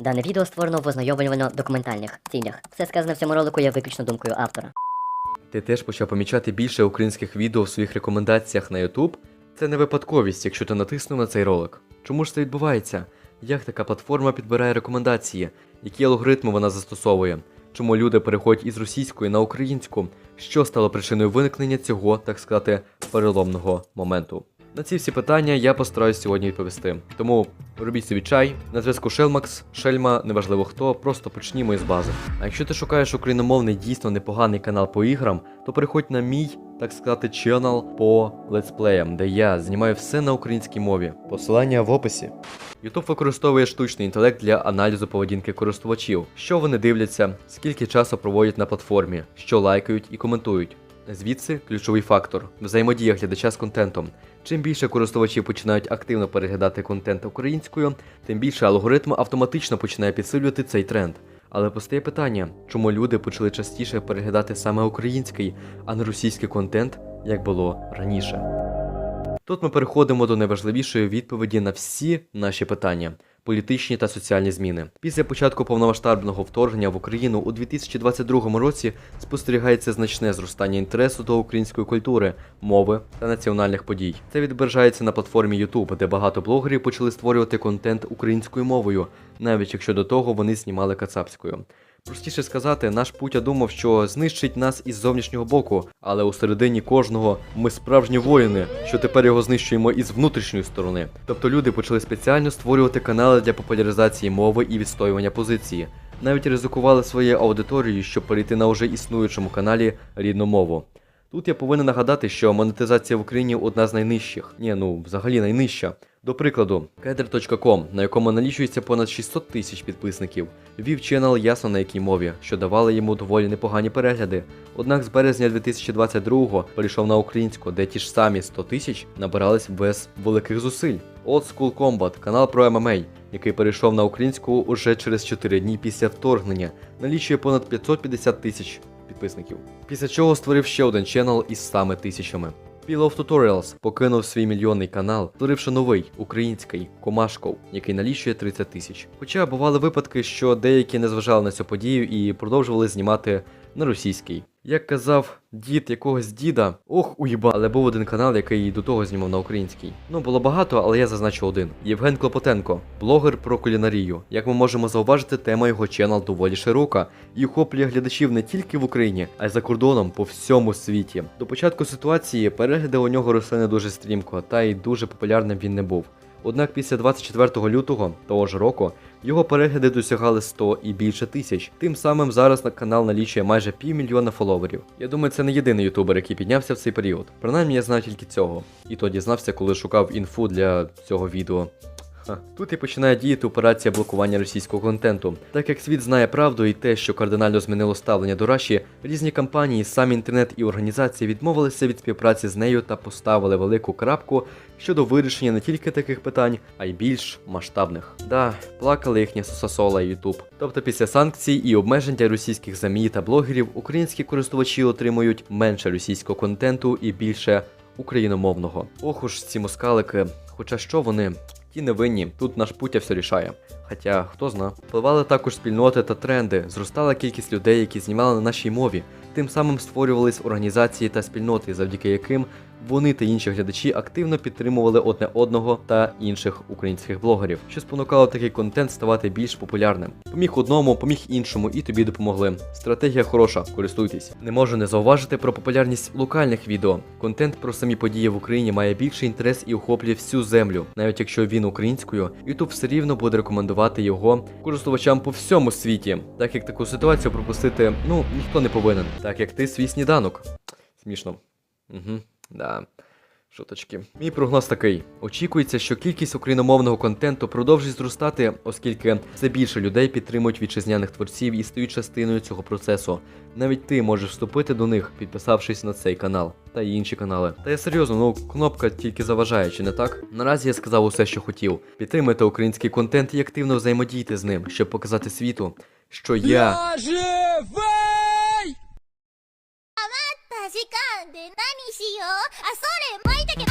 Дане відео створено в ознайомлювально-документальних цілях. Все сказане в цьому ролику є виключно думкою автора. Ти теж почав помічати більше українських відео в своїх рекомендаціях на YouTube? Це не випадковість, якщо ти натиснув на цей ролик. Чому ж це відбувається? Як така платформа підбирає рекомендації? Які алгоритми вона застосовує? Чому люди переходять із російської на українську? Що стало причиною виникнення цього, так сказати, переломного моменту? На ці всі питання я постараюсь сьогодні відповісти. Тому робіть собі чай. На зв'язку Шелмакс, Шельма, неважливо хто, просто почнімо із бази. А якщо ти шукаєш україномовний дійсно непоганий канал по іграм, то переходь на мій, так сказати, ченел по летсплеям, де я знімаю все на українській мові. Посилання в описі. YouTube використовує штучний інтелект для аналізу поведінки користувачів, що вони дивляться, скільки часу проводять на платформі, що лайкають і коментують. Звідси ключовий фактор взаємодія глядача з контентом. Чим більше користувачів починають активно переглядати контент українською, тим більше алгоритм автоматично починає підсилювати цей тренд. Але постає питання, чому люди почали частіше переглядати саме український, а не російський контент, як було раніше. Тут ми переходимо до найважливішої відповіді на всі наші питання. Політичні та соціальні зміни після початку повномасштабного вторгнення в Україну у 2022 році спостерігається значне зростання інтересу до української культури, мови та національних подій. Це відображається на платформі YouTube, де багато блогерів почали створювати контент українською мовою, навіть якщо до того вони знімали кацапською. Простіше сказати, наш Путя думав, що знищить нас із зовнішнього боку, але у середині кожного ми справжні воїни, що тепер його знищуємо із внутрішньої сторони. Тобто люди почали спеціально створювати канали для популяризації мови і відстоювання позиції. Навіть ризикували своєю аудиторією, щоб перейти на вже існуючому каналі рідну мову. Тут я повинен нагадати, що монетизація в Україні одна з найнижчих. Ні, ну взагалі найнижча. До прикладу, Kedr.com, на якому налічується понад 600 тисяч підписників, вів ченел ясно на якій мові, що давали йому доволі непогані перегляди. Однак з березня 2022-го перейшов на українську, де ті ж самі 100 тисяч набирались без великих зусиль. Old School Combat, канал про ММА, який перейшов на українську уже через 4 дні після вторгнення, налічує понад 550 тисяч підписників. Після чого створив ще один ченел із 100 тисячами. Pill of Tutorials покинув свій мільйонний канал, створивши новий український Комашков, який налічує 30 тисяч. Хоча бували випадки, що деякі не зважали на цю подію і продовжували знімати на російський. Як казав дід якогось діда, ох, уїба, але був один канал, який до того знімав на українській. Ну було багато, але я зазначу один. Євген Клопотенко, блогер про кулінарію. Як ми можемо зауважити, тема його ченел доволі широка і охоплює глядачів не тільки в Україні, а й за кордоном по всьому світі. До початку ситуації перегляди у нього росли не дуже стрімко, та й дуже популярним він не був. Однак після 24 лютого того ж року його перегляди досягали 100 і більше тисяч. Тим самим зараз на канал налічує майже півмільйона фоловерів. Я думаю, це не єдиний ютубер, який піднявся в цей період. Принаймні я знаю тільки цього. І то дізнався, коли шукав інфу для цього відео. Тут і починає діяти операція блокування російського контенту. Так як світ знає правду і те, що кардинально змінило ставлення до Раші, різні компанії, сам інтернет і організації відмовилися від співпраці з нею та поставили велику крапку щодо вирішення не тільки таких питань, а й більш масштабних. Да, плакали їхні сосасола і Ютуб. Тобто після санкцій і обмежень для російських ЗМІ та блогерів українські користувачі отримують менше російського контенту і більше україномовного. Ох уж ці москалики, хоча що вони. Ті невинні, тут наш путя все рішає. Хоча хто зна. Впливали також спільноти та тренди, зростала кількість людей, які знімали на нашій мові. Тим самим створювались організації та спільноти, завдяки яким вони та інші глядачі активно підтримували одне одного та інших українських блогерів, що спонукало такий контент ставати більш популярним. Поміг одному, поміг іншому, і тобі допомогли. Стратегія хороша, користуйтесь. Не можу не зауважити про популярність локальних відео. Контент про самі події в Україні має більший інтерес і охоплює всю землю. Навіть якщо він українською, YouTube все рівно буде рекомендувати його користувачам по всьому світі, так як таку ситуацію пропустити ну ніхто не повинен, так як ти свій сніданок. Смішно. Угу, да. Шуточки. Мій прогноз такий: очікується, що кількість україномовного контенту продовжить зростати, оскільки все більше людей підтримують вітчизняних творців і стають частиною цього процесу. Навіть ти можеш вступити до них, підписавшись на цей канал та інші канали. Та я серйозно, ну кнопка тільки заважає, чи не так? Наразі я сказав усе, що хотів. Підтримайте український контент і активно взаємодійте з ним, щоб показати світу, що я. Я живий! 時間で何しよう？あそれまいたけ